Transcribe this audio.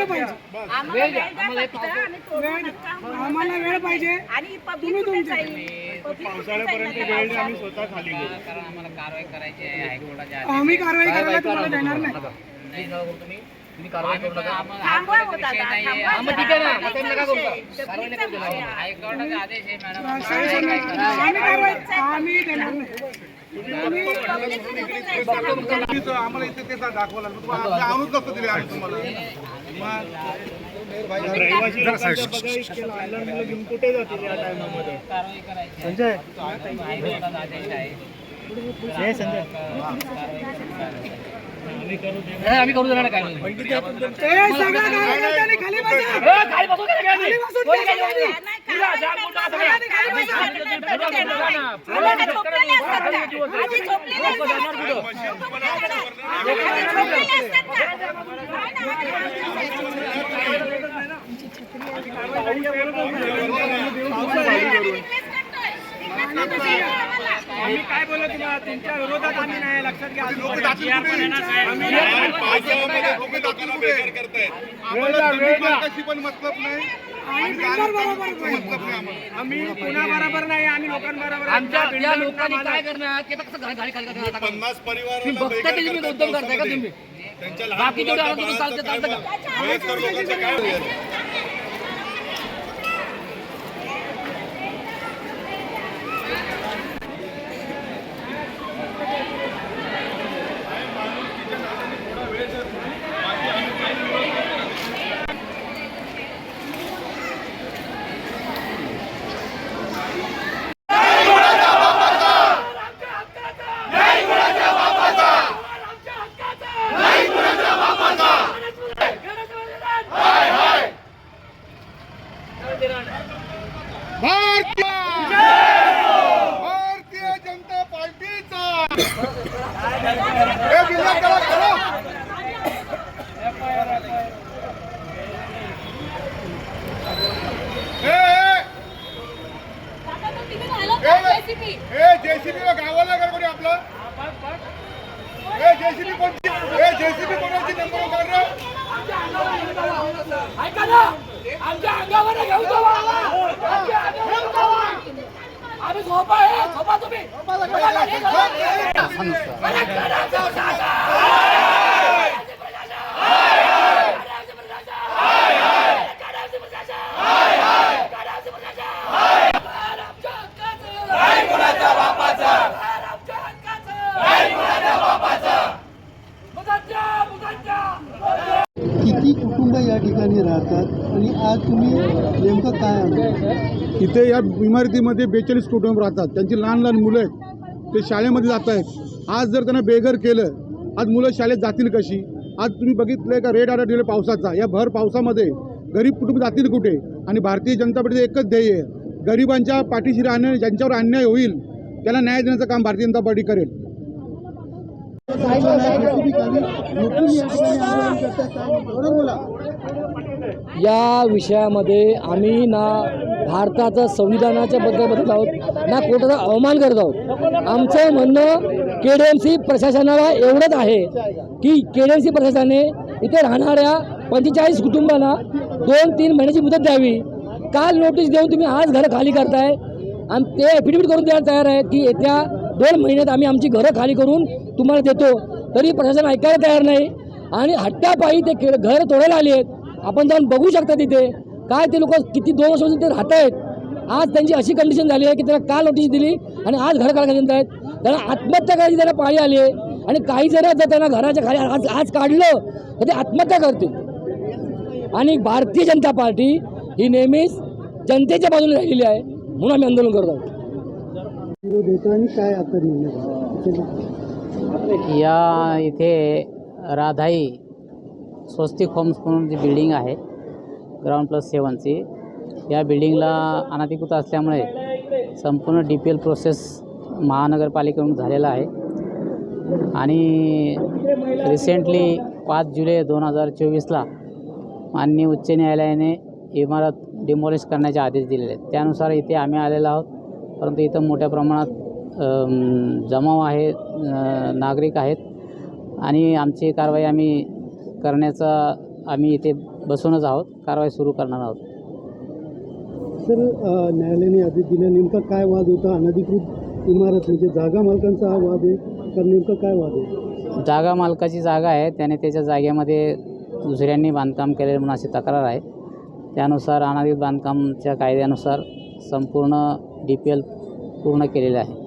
वेळ पाहिजे. आम्हाला वेळ द्या. आम्हाला वेळ पाहिजे. आणि पावसाळ्यापर्यंत वेळ आम्ही स्वतः खाली गेलो कारण आम्हाला कारवाई करायची आहे. हायकोर्टाच्या आम्ही कारवाई करायला तुम्हाला देणार नाही. नाही तुम्ही. तुम्ही कारवाई करू नका थांबवा हो दादा, थांबवा मग ठीक आहे ना जरा. मग त्यांना काय करू विषय, कारवाई नाही करू विषय. हायकोर्टाचा आदेश आहे मॅडम आम्ही कारवाई आम्ही देणार नाही पब्लिक कुठे जायचं? तुम्ही तर आम्हाला इथे ते दाखवला आम्ही आणूच नसतो दिले आम्ही तुम्हाला मग आम्ही करू देणार काय आम्ही काय बोललो तुम्हाला तुमच्या विरोधात आम्ही नाही लक्षात घ्या? आम्ही पुन्हा बरोबर नाही आम्ही लोकांबरोबर. आमच्या त्या लोकांनी काय करणार? ते कसं घाली खाली खाली खाली पन्नास परिवार तुम्ही बघता ते तुम्ही उद्योग करताय का तुम्ही? बाकी चालतं चालतं काय का वयस्कर लोकांचं काय होईल? भारतीय भारतीय जनता पार्टीचा हे जिल्ह्यात त्याला करा. हे, हे, हे जेसीबी गावाला का कोणी आपलं? जेसीबी कोणती जेसीबी कोणाची नंबर काढ रे? ऐका ना. आमच्या अंगावर घेऊ जावा आमच्या अंगावर घेऊ जावा. आम्ही झोपा आहे झोपा तुम्ही. किती कुटुंब या ठिकाणी राहतात आणि आज तुम्ही नेमकं काय इथे या इमारतीमध्ये बेचाळीस कुटुंब राहतात. त्यांची लहान लहान मुलं आहेत. ते शाळेमध्ये जात आहेत. आज जर त्यांना बेघर केलं आज मुलं शाळेत जातील कशी? आज तुम्ही बघितलंय का रेड अलर्ट दिलं पावसाचा? या भर पावसामध्ये गरीब कुटुंब जातील कुठे? आणि भारतीय जनता पार्टीचं एकच ध्येय आहे. गरिबांच्या पाठीशी राहणं ज्यांच्यावर अन्याय होईल त्याला न्याय देण्याचं काम भारतीय जनता पार्टी करेल. या विषयामध्ये आम्ही ना भारताचं संविधानाच्या बद्दल बदलत आहोत. ना कोर्टाचा अवमान करत आहोत. आमचं म्हणणं के डी एम सी प्रशासनाला एवढंच आहे की के डी एम सी प्रशासनाने इथे राहणाऱ्या पंचेचाळीस कुटुंबांना दोन तीन महिन्याची मुदत द्यावी. काल नोटीस देऊन तुम्ही आज घरं खाली करताय. आणि ते ॲफिडेविट करून द्यायला तयार आहेत की येत्या दोन महिन्यात आम्ही आमची घरं खाली करून तुम्हाला देतो. तरी प्रशासन ऐकायला तयार नाही. आणि हट्टापायी ते खेळ घर तोडायला आले आहेत. आपण जाऊन बघू शकता तिथे. काय ते लोक किती दोन वर्ष ते राहत आहेत? आज त्यांची अशी कंडिशन झाली आहे की त्यांना काल नोटीस दिली आणि आज घर काढायला देत आहेत? त्यांना आत्महत्या करायची त्यांना पाळी आली आहे. आणि काही जण जर त्यांना घराच्या खाली आज आज काढलं तर ते आत्महत्या करतील. आणि भारतीय जनता पार्टी ही नेहमीच जनतेच्या बाजूने राहिलेली आहे. म्हणून आम्ही आंदोलन करत आहोत. विरोध होतो आणि काय आता निर्णय? झाला? या इथे राधाई स्वस्तिक होम्स म्हणून जी बिल्डिंग आहे ग्राउंड प्लस सेवनची. या बिल्डिंगला अनधिकृत असल्यामुळे संपूर्ण डी पी एल प्रोसेस महानगरपालिकेकडून झालेला आहे. आणि रिसेंटली पाच जुलै दोन हजार चोवीसला माननीय उच्च न्यायालयाने इमारत डिमॉलिश करण्याचे आदेश दिलेले आहेत. त्यानुसार इथे आम्ही आलेलो आहोत. परंतु इथं मोठ्या प्रमाणात जमाव आहे नागरिक आहेत. आणि आमची कारवाई आम्ही करण्याचा आम्ही इथे बसूनच आहोत कारवाई सुरू करणार आहोत. सर न्यायालयाने आदेश दिला नेमका काय वाद होता? अनधिकृत इमारत म्हणजे जागा मालकांचा हा वाद आहे तर नेमका काय वाद आहे? जागा मालकाची जागा आहे त्याने त्याच्या जागेमध्ये दुसऱ्यांनी बांधकाम केलेलं म्हणून अशी तक्रार आहे. त्यानुसार अनाधिकृत बांधकामच्या कायद्यानुसार संपूर्ण डी पी एल पूर्ण केलेलं आहे.